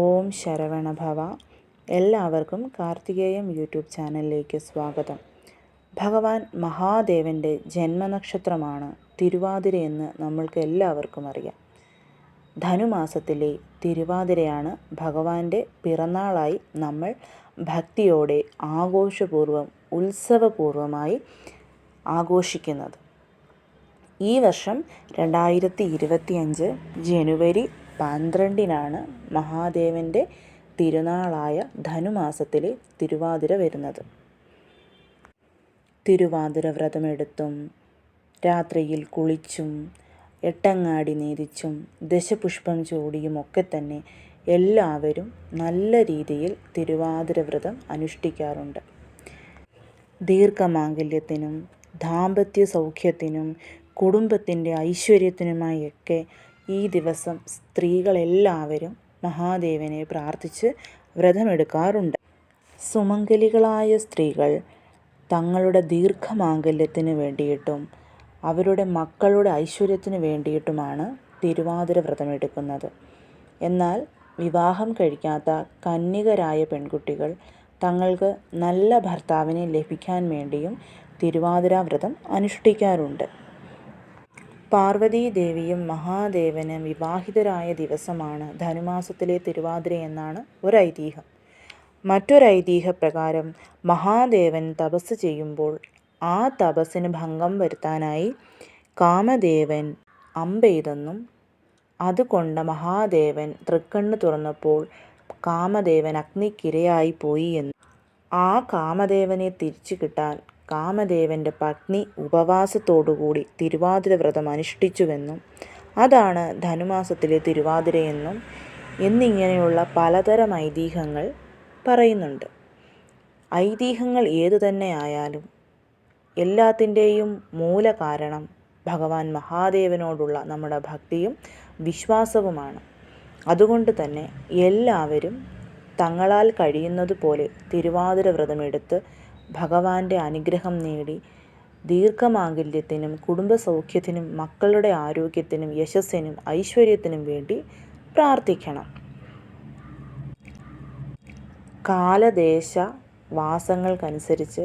ഓം ശരവണഭവ എല്ലാവർക്കും കാർത്തികേയം യൂട്യൂബ് ചാനലിലേക്ക് സ്വാഗതം. ഭഗവാൻ മഹാദേവന്റെ ജന്മനക്ഷത്രമാണ് തിരുവാതിരയെന്ന് നമ്മൾക്ക് എല്ലാവർക്കും അറിയാം. ധനുമാസത്തിലെ തിരുവാതിരയാണ് ഭഗവാന്റെ പിറന്നാളായി നമ്മൾ ഭക്തിയോടെ ആഘോഷപൂർവം ഉത്സവപൂർവമായി ആഘോഷിക്കുന്നത്. ഈ വർഷം രണ്ടായിരത്തി ഇരുപത്തിയഞ്ച് ജനുവരി പന്ത്രണ്ടിനാണ് മഹാദേവന്റെ തിരുനാളായ ധനുമാസത്തിലെ തിരുവാതിര വരുന്നത്. തിരുവാതിര വ്രതമെടുത്തും രാത്രിയിൽ കുളിച്ചും എട്ടങ്ങാടി നീതിച്ചും ദശപുഷ്പം ചൂടിയും ഒക്കെ തന്നെ എല്ലാവരും നല്ല രീതിയിൽ തിരുവാതിര വ്രതം അനുഷ്ഠിക്കാറുണ്ട്. ദീർഘമാംഗല്യത്തിനും ദാമ്പത്യ സൗഖ്യത്തിനും കുടുംബത്തിന്റെ ഐശ്വര്യത്തിനുമായൊക്കെ ഈ ദിവസം സ്ത്രീകളെല്ലാവരും മഹാദേവനെ പ്രാർത്ഥിച്ച് വ്രതമെടുക്കാറുണ്ട്. സുമംഗലികളായ സ്ത്രീകൾ തങ്ങളുടെ ദീർഘമാംഗല്യത്തിന് വേണ്ടിയിട്ടും അവരുടെ മക്കളുടെ ഐശ്വര്യത്തിന് വേണ്ടിയിട്ടുമാണ് തിരുവാതിര വ്രതമെടുക്കുന്നത്. എന്നാൽ വിവാഹം കഴിക്കാത്ത കന്യകരായ പെൺകുട്ടികൾ തങ്ങൾക്ക് നല്ല ഭർത്താവിനെ ലഭിക്കാൻ വേണ്ടിയും തിരുവാതിര വ്രതം അനുഷ്ഠിക്കാറുണ്ട്. പാർവതീ ദേവിയും മഹാദേവനും വിവാഹിതരായ ദിവസമാണ് ധനുമാസത്തിലെ തിരുവാതിര എന്നാണ് ഒരു ഐതിഹ്യം മറ്റൊരു ഐതിഹ്യപ്രകാരം മഹാദേവൻ തപസ് ചെയ്യുമ്പോൾ ആ തപസ്സിന് ഭംഗം വരുത്താനായി കാമദേവൻ അമ്പെയ്തെന്നും അതുകൊണ്ട് മഹാദേവൻ തൃക്കണ്ണ് തുറന്നപ്പോൾ കാമദേവൻ അഗ്നിക്കിരയായി പോയി എന്നും. ആ കാമദേവനെ തിരിച്ചു കിട്ടാൻ കാമദേവന്റെ പത്നി ഉപവാസത്തോടുകൂടി തിരുവാതിര വ്രതം അനുഷ്ഠിച്ചുവെന്നും അതാണ് ധനുമാസത്തിലെ തിരുവാതിരയെന്നും എന്നിങ്ങനെയുള്ള പലതരം ഐതിഹ്യങ്ങൾ പറയുന്നുണ്ട്. ഐതിഹ്യങ്ങൾ ഏതു തന്നെ ആയാലും എല്ലാത്തിന്റെയും മൂല കാരണം ഭഗവാൻ മഹാദേവനോടുള്ള നമ്മുടെ ഭക്തിയും വിശ്വാസവുമാണ്. അതുകൊണ്ട് തന്നെ എല്ലാവരും തങ്ങളാൽ കഴിയുന്നത് പോലെ തിരുവാതിര വ്രതമെടുത്ത് ഭഗവാന്റെ അനുഗ്രഹം നേടി ദീർഘമാംഗല്യത്തിനും കുടുംബസൗഖ്യത്തിനും മക്കളുടെ ആരോഗ്യത്തിനും യശസ്സിനും ഐശ്വര്യത്തിനും വേണ്ടി പ്രാർത്ഥിക്കണം. കാലദേശ വാസങ്ങൾക്കനുസരിച്ച്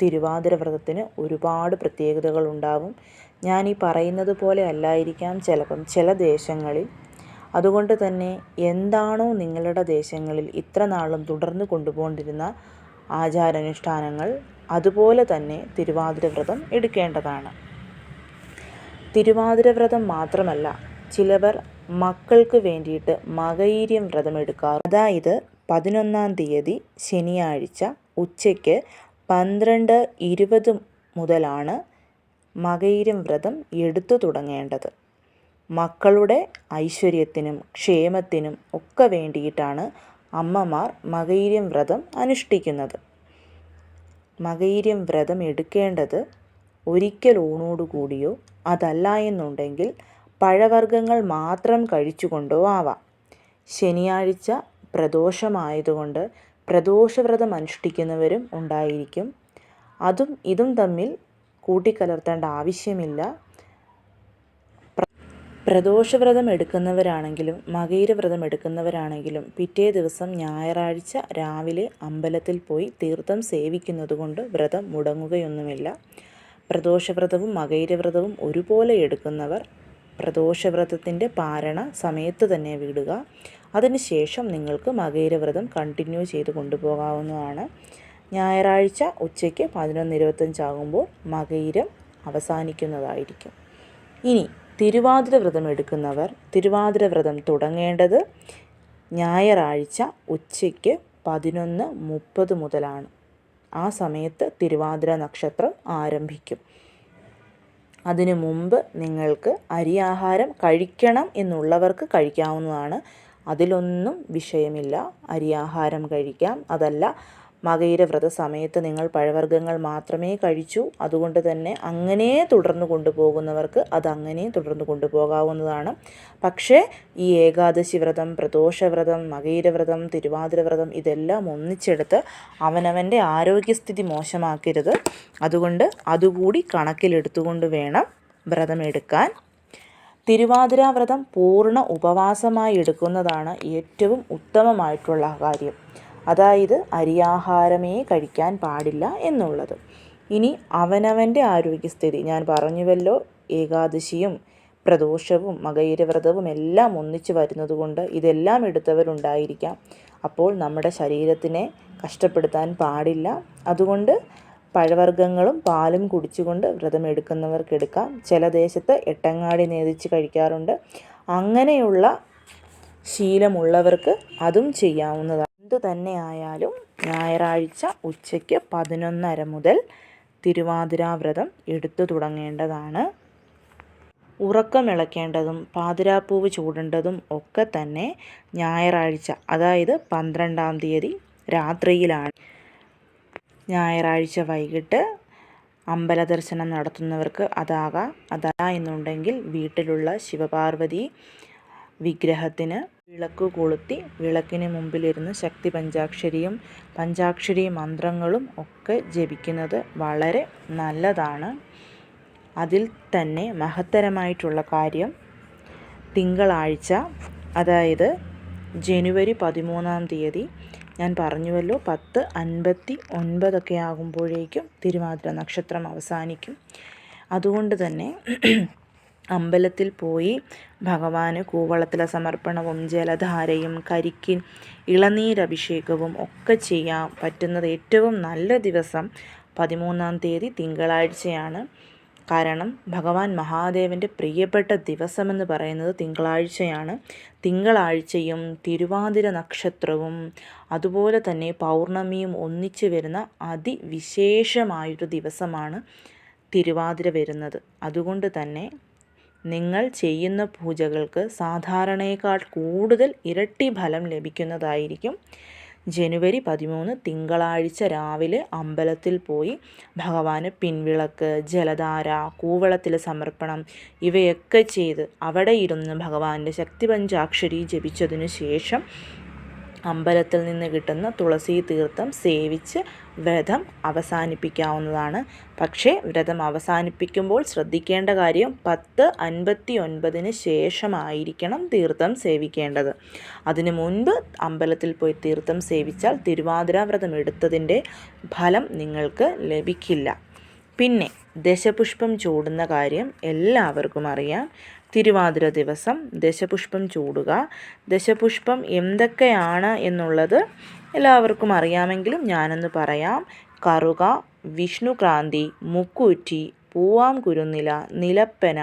തിരുവാതിര വ്രതത്തിന് ഒരുപാട് പ്രത്യേകതകൾ ഉണ്ടാവും ഞാൻ ഈ പറയുന്നത് പോലെ അല്ലായിരിക്കാം ചിലപ്പം ചില ദേശങ്ങളിൽ. അതുകൊണ്ട് തന്നെ എന്താണോ നിങ്ങളുടെ ദേശങ്ങളിൽ ഇത്ര നാളും തുടർന്ന് കൊണ്ടുപോകൊണ്ടിരുന്ന ആചാരാനുഷ്ഠാനങ്ങൾ അതുപോലെ തന്നെ തിരുവാതിര വ്രതം എടുക്കേണ്ടതാണ്. തിരുവാതിര വ്രതം മാത്രമല്ല ചിലവർ മക്കൾക്ക് വേണ്ടിയിട്ട് മകൈര്യം വ്രതം എടുക്കാറ് അതായത് പതിനൊന്നാം തീയതി ശനിയാഴ്ച ഉച്ചയ്ക്ക് പന്ത്രണ്ട് ഇരുപത് മുതലാണ് മകൈര്യം വ്രതം എടുത്തു തുടങ്ങേണ്ടത്. മക്കളുടെ ഐശ്വര്യത്തിനും ക്ഷേമത്തിനും ഒക്കെ വേണ്ടിയിട്ടാണ് അമ്മമാർ മകൈര്യം വ്രതം അനുഷ്ഠിക്കുന്നത്. മകൈര്യം വ്രതം എടുക്കേണ്ടത് ഒരിക്കൽ ഊണോടുകൂടിയോ അതല്ല എന്നുണ്ടെങ്കിൽ പഴവർഗങ്ങൾ മാത്രം കഴിച്ചുകൊണ്ടോ ആവാം. ശനിയാഴ്ച പ്രദോഷമായതുകൊണ്ട് പ്രദോഷവ്രതം അനുഷ്ഠിക്കുന്നവരും ഉണ്ടായിരിക്കും. അതും ഇതും തമ്മിൽ കൂട്ടിക്കലർത്തേണ്ട ആവശ്യമില്ല. പ്രദോഷവ്രതം എടുക്കുന്നവരാണെങ്കിലും മകയിരവ്രതം എടുക്കുന്നവരാണെങ്കിലും പിറ്റേ ദിവസം ഞായറാഴ്ച രാവിലെ അമ്പലത്തിൽ പോയി തീർത്ഥം സേവിക്കുന്നതുകൊണ്ട് വ്രതം മുടങ്ങുകയൊന്നുമില്ല. പ്രദോഷവ്രതവും മകയിരവ്രതവും ഒരുപോലെ എടുക്കുന്നവർ പ്രദോഷവ്രതത്തിന്റെ പാരണ സമയത്ത് തന്നെ വിടുക. അതിനുശേഷം നിങ്ങൾക്ക് മകയിരവ്രതം കണ്ടിന്യൂ ചെയ്ത് കൊണ്ടുപോകാവുന്നതാണ്. ഞായറാഴ്ച ഉച്ചയ്ക്ക് പതിനൊന്ന് ഇരുപത്തഞ്ചാകുമ്പോൾ മകയിരം അവസാനിക്കുന്നതായിരിക്കും. ഇനി തിരുവാതിര വ്രതം എടുക്കുന്നവർ തിരുവാതിര വ്രതം തുടങ്ങേണ്ടത് ഞായറാഴ്ച ഉച്ചയ്ക്ക് പതിനൊന്ന് മുപ്പത് മുതലാണ്. ആ സമയത്ത് തിരുവാതിര നക്ഷത്രം ആരംഭിക്കും. അതിനു മുമ്പ് നിങ്ങൾക്ക് അരിയാഹാരം കഴിക്കണം എന്നുള്ളവർക്ക് കഴിക്കാവുന്നതാണ്. അതിലൊന്നും വിഷയമില്ല. അരിയാഹാരം കഴിക്കാം. അതല്ല മകയിരവ്രത സമയത്ത് നിങ്ങൾ പഴവർഗങ്ങൾ മാത്രമേ കഴിച്ചു. അതുകൊണ്ട് തന്നെ അങ്ങനെ തുടർന്ന് കൊണ്ടുപോകുന്നവർക്ക് അത് അങ്ങനെ തുടർന്ന് കൊണ്ടുപോകാവുന്നതാണ്. പക്ഷേ ഈ ഏകാദശി വ്രതം പ്രദോഷവ്രതം മകയിരവ്രതം തിരുവാതിരവ്രതം ഇതെല്ലാം ഒന്നിച്ചെടുത്ത് അവനവന്റെ ആരോഗ്യസ്ഥിതി മോശമാക്കരുത്. അതുകൊണ്ട് അതുകൂടി കണക്കിലെടുത്തുകൊണ്ട് വേണം വ്രതമെടുക്കാൻ. എടുക്കാൻ തിരുവാതിര വ്രതം പൂർണ ഉപവാസമായി എടുക്കുന്നതാണ് ഏറ്റവും ഉത്തമമായിട്ടുള്ള കാര്യം. അതായത് അരിയാഹാരമേ കഴിക്കാൻ പാടില്ല എന്നുള്ളത്. ഇനി അവനവന്റെ ആരോഗ്യസ്ഥിതി. ഞാൻ പറഞ്ഞുവല്ലോ ഏകാദശിയും പ്രദോഷവും മകയിരവ്രതവും എല്ലാം ഒന്നിച്ചു വരുന്നതുകൊണ്ട് ഇതെല്ലാം എടുത്തവരുണ്ടായിരിക്കാം. അപ്പോൾ നമ്മുടെ ശരീരത്തിനെ കഷ്ടപ്പെടുത്താൻ പാടില്ല. അതുകൊണ്ട് പഴവർഗങ്ങളും പാലും കുടിച്ചുകൊണ്ട് വ്രതം എടുക്കുന്നവർക്ക് എടുക്കാം ചില ദേശത്ത് എട്ടങ്ങാടി നേതിച്ച് കഴിക്കാറുണ്ട്. അങ്ങനെയുള്ള ശീലമുള്ളവർക്ക് അതും ചെയ്യാവുന്നതാണ് എന്തു തന്നെ ആയാലും ഞായറാഴ്ച ഉച്ചയ്ക്ക് പതിനൊന്നര മുതൽ തിരുവാതിരാവ്രതം എടുത്തു തുടങ്ങേണ്ടതാണ്. ഉറക്കമിളക്കേണ്ടതും പാതിരാപ്പൂവ് ചൂടേണ്ടതും ഒക്കെ തന്നെ ഞായറാഴ്ച അതായത് പന്ത്രണ്ടാം തീയതി രാത്രിയിലാണ്. ഞായറാഴ്ച വൈകിട്ട് അമ്പല ദർശനം നടത്തുന്നവർക്ക് അതാകാം. അതല്ല എന്നുണ്ടെങ്കിൽ വീട്ടിലുള്ള ശിവപാർവതി വിഗ്രഹത്തിന് വിളക്ക് കൊളുത്തി വിളക്കിന് മുമ്പിലിരുന്ന് ശക്തി പഞ്ചാക്ഷരിയും പഞ്ചാക്ഷരി മന്ത്രങ്ങളും ഒക്കെ ജപിക്കുന്നത് വളരെ നല്ലതാണ്. അതിൽ തന്നെ മഹത്തരമായിട്ടുള്ള കാര്യം തിങ്കളാഴ്ച അതായത് ജനുവരി പതിമൂന്നാം തീയതി ഞാൻ പറഞ്ഞുവല്ലോ പത്ത് അൻപത്തി ഒൻപതൊക്കെ ആകുമ്പോഴേക്കും തിരുവാതിര നക്ഷത്രം അവസാനിക്കും. അതുകൊണ്ട് തന്നെ അമ്പലത്തിൽ പോയി ഭഗവാന് കൂവളത്തിലെ സമർപ്പണവും ജലധാരയും കരിക്കിൻ ഇളനീരഭിഷേകവും ഒക്കെ ചെയ്യാൻ പറ്റുന്നത് ഏറ്റവും നല്ല ദിവസം പതിമൂന്നാം തീയതി തിങ്കളാഴ്ചയാണ്. കാരണം ഭഗവാൻ മഹാദേവന്റെ പ്രിയപ്പെട്ട ദിവസമെന്ന് പറയുന്നത് തിങ്കളാഴ്ചയാണ്. തിങ്കളാഴ്ചയും തിരുവാതിര നക്ഷത്രവും അതുപോലെ തന്നെ പൗർണമിയും ഒന്നിച്ച് വരുന്ന അതിവിശേഷമായൊരു ദിവസമാണ് തിരുവാതിര വരുന്നത്. അതുകൊണ്ട് തന്നെ നിങ്ങൾ ചെയ്യുന്ന പൂജകൾക്ക് സാധാരണയേക്കാൾ കൂടുതൽ ഇരട്ടി ഫലം ലഭിക്കുന്നതായിരിക്കും. ജനുവരി പതിമൂന്ന് തിങ്കളാഴ്ച രാവിലെ അമ്പലത്തിൽ പോയി ഭഗവാന് പിൻവിളക്ക് ജലധാര കൂവളത്തിലെ സമർപ്പണം ഇവയൊക്കെ ചെയ്ത് അവിടെ ഇരുന്ന് ഭഗവാന്റെ ശക്തി പഞ്ചാക്ഷരി ജപിച്ചതിനു ശേഷം അമ്പലത്തിൽ നിന്ന് കിട്ടുന്ന തുളസി തീർത്ഥം സേവിച്ച് വ്രതം അവസാനിപ്പിക്കാവുന്നതാണ്. പക്ഷേ വ്രതം അവസാനിപ്പിക്കുമ്പോൾ ശ്രദ്ധിക്കേണ്ട കാര്യം പത്ത് അൻപത്തി ഒൻപതിന് ശേഷമായിരിക്കണം തീർത്ഥം സേവിക്കേണ്ടത്. അതിനു മുൻപ് അമ്പലത്തിൽ പോയി തീർത്ഥം സേവിച്ചാൽ തിരുവാതിര വ്രതം എടുത്തതിന്റെ ഫലം നിങ്ങൾക്ക് ലഭിക്കില്ല. പിന്നെ ദശപുഷ്പം ചൂടുന്ന കാര്യം എല്ലാവർക്കും അറിയാം. തിരുവാതിര ദിവസം ദശപുഷ്പം ചൂടുക. ദശപുഷ്പം എന്തൊക്കെയാണ് എന്നുള്ളത് എല്ലാവർക്കും അറിയാമെങ്കിലും ഞാനൊന്ന് പറയാം. കറുക വിഷ്ണുക്രാന്തി മുക്കൂറ്റി പൂവാം കുരുന്നില നിലപ്പന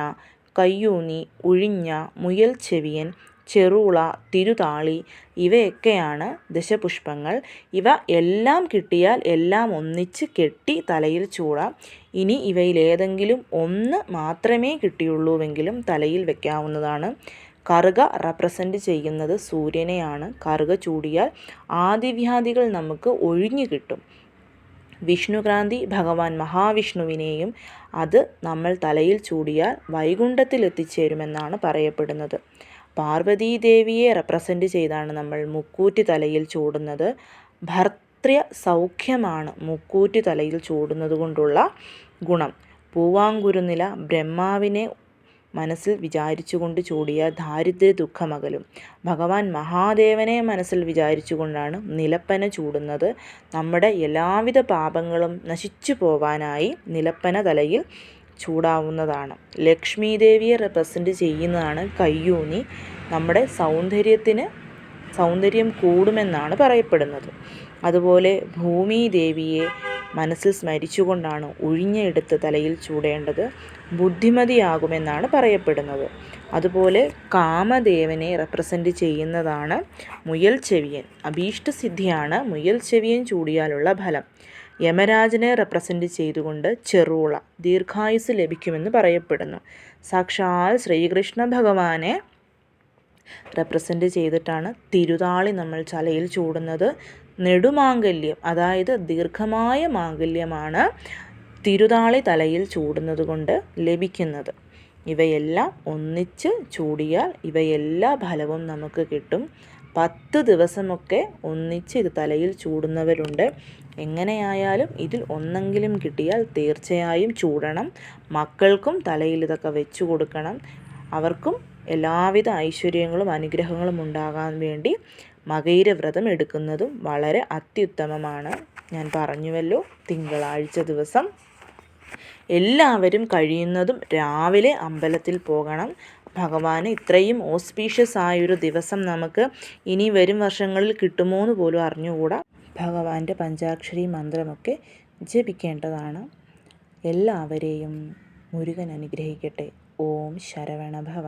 കയ്യൂന്നി ഉഴിഞ്ഞ മുയൽ ചെവിയൻ ചെറുള തിരുതാളി ഇവയൊക്കെയാണ് ദശപുഷ്പങ്ങൾ. ഇവ എല്ലാം കിട്ടിയാൽ എല്ലാം ഒന്നിച്ച് കെട്ടി തലയിൽ ചൂടാം. ഇനി ഇവയിലേതെങ്കിലും ഒന്ന് മാത്രമേ കിട്ടിയുള്ളൂവെങ്കിലും തലയിൽ വെക്കാവുന്നതാണ്. കറുക റെപ്രസെന്റ് ചെയ്യുന്നത് സൂര്യനെയാണ്. കറുക ചൂടിയാൽ ആദിവ്യാധികൾ നമുക്ക് ഒഴിഞ്ഞു കിട്ടും. വിഷ്ണുക്രാന്തി ഭഗവാൻ മഹാവിഷ്ണുവിനെയും അത് നമ്മൾ തലയിൽ ചൂടിയാൽ വൈകുണ്ഠത്തിൽ എത്തിച്ചേരുമെന്നാണ് പറയപ്പെടുന്നത്. പാർവതീദേവിയെ റെപ്രസെന്റ് ചെയ്താണ് നമ്മൾ മുക്കൂറ്റി തലയിൽ ചൂടുന്നത്. ഭർത്തൃ സൗഖ്യമാണ് മുക്കൂറ്റി തലയിൽ ചൂടുന്നത് കൊണ്ടുള്ള ഗുണം. പൂവാങ്കുരുനില ബ്രഹ്മാവിനെ മനസ്സിൽ വിചാരിച്ചുകൊണ്ട് ചൂടിയ ദാരിദ്ര്യ ദുഃഖമകലും. ഭഗവാൻ മഹാദേവനെ മനസ്സിൽ വിചാരിച്ചുകൊണ്ടാണ് നിലപ്പന ചൂടുന്നത്. നമ്മുടെ എല്ലാവിധ പാപങ്ങളും നശിച്ചു പോവാനായി നിലപ്പന തലയിൽ ചൂടാവുന്നതാണ്. ലക്ഷ്മി ദേവിയെ റെപ്രസെന്റ് ചെയ്യുന്നതാണ് കയ്യൂന്നി. നമ്മുടെ സൗന്ദര്യത്തിന് സൗന്ദര്യം കൂടുമെന്നാണ് പറയപ്പെടുന്നത്. അതുപോലെ ഭൂമി ദേവിയെ മനസ്സിൽ സ്മരിച്ചുകൊണ്ടാണ് ഉഴിഞ്ഞെടുത്ത് തലയിൽ ചൂടേണ്ടത് ബുദ്ധിമതിയാകുമെന്നാണ് പറയപ്പെടുന്നത്. അതുപോലെ കാമദേവനെ റെപ്രസെന്റ് ചെയ്യുന്നതാണ് മുയൽ ചെവിയൻ അഭീഷ്ടസിദ്ധിയാണ് മുയൽ ചെവിയൻ ചൂടിയാലുള്ള ഫലം. യമരാജനെ റെപ്രസെന്റ് ചെയ്തുകൊണ്ട് ചെറുള ദീർഘായുസ് ലഭിക്കുമെന്ന് പറയപ്പെടുന്നു. സാക്ഷാൽ ശ്രീകൃഷ്ണ ഭഗവാനെ റെപ്രസെന്റ് ചെയ്തിട്ടാണ് തിരുതാളി നമ്മൾ ചലയിൽ ചൂടുന്നത്. നെടുമാംഗല്യം അതായത് ദീർഘമായ മാംഗല്യമാണ് തിരുതാളി തലയിൽ ചൂടുന്നത് കൊണ്ട് ലഭിക്കുന്നത്. ഇവയെല്ലാം ഒന്നിച്ച് ചൂടിയാൽ ഇവയെല്ലാ ഫലവും നമുക്ക് കിട്ടും. പത്ത് ദിവസമൊക്കെ ഒന്നിച്ച് ഇത് തലയിൽ ചൂടുന്നവരുണ്ട്. എങ്ങനെയായാലും ഇതിൽ ഒന്നെങ്കിലും കിട്ടിയാൽ തീർച്ചയായും ചൂടണം. മക്കൾക്കും തലയിൽ ഇതൊക്കെ വെച്ചു കൊടുക്കണം. അവർക്കും എല്ലാവിധ ഐശ്വര്യങ്ങളും അനുഗ്രഹങ്ങളും ഉണ്ടാകാൻ വേണ്ടി മകയിരവ്രതം എടുക്കുന്നതും വളരെ അത്യുത്തമമാണ്. ഞാൻ പറഞ്ഞുവല്ലോ തിങ്കളാഴ്ച ദിവസം എല്ലാവരും കഴിയുന്നതും രാവിലെ അമ്പലത്തിൽ പോകണം. ഭഗവാന് ഇത്രയും ഓസ്പീഷ്യസ് ആയൊരു ദിവസം നമുക്ക് ഇനി വരും വർഷങ്ങളിൽ കിട്ടുമോ എന്ന് പോലും അറിഞ്ഞുകൂടാ. ഭഗവാന്റെ പഞ്ചാക്ഷരി മന്ത്രമൊക്കെ ജപിക്കേണ്ടതാണ്. എല്ലാവരെയും മുരുകൻ അനുഗ്രഹിക്കട്ടെ. ഓം ശരവണഭവ.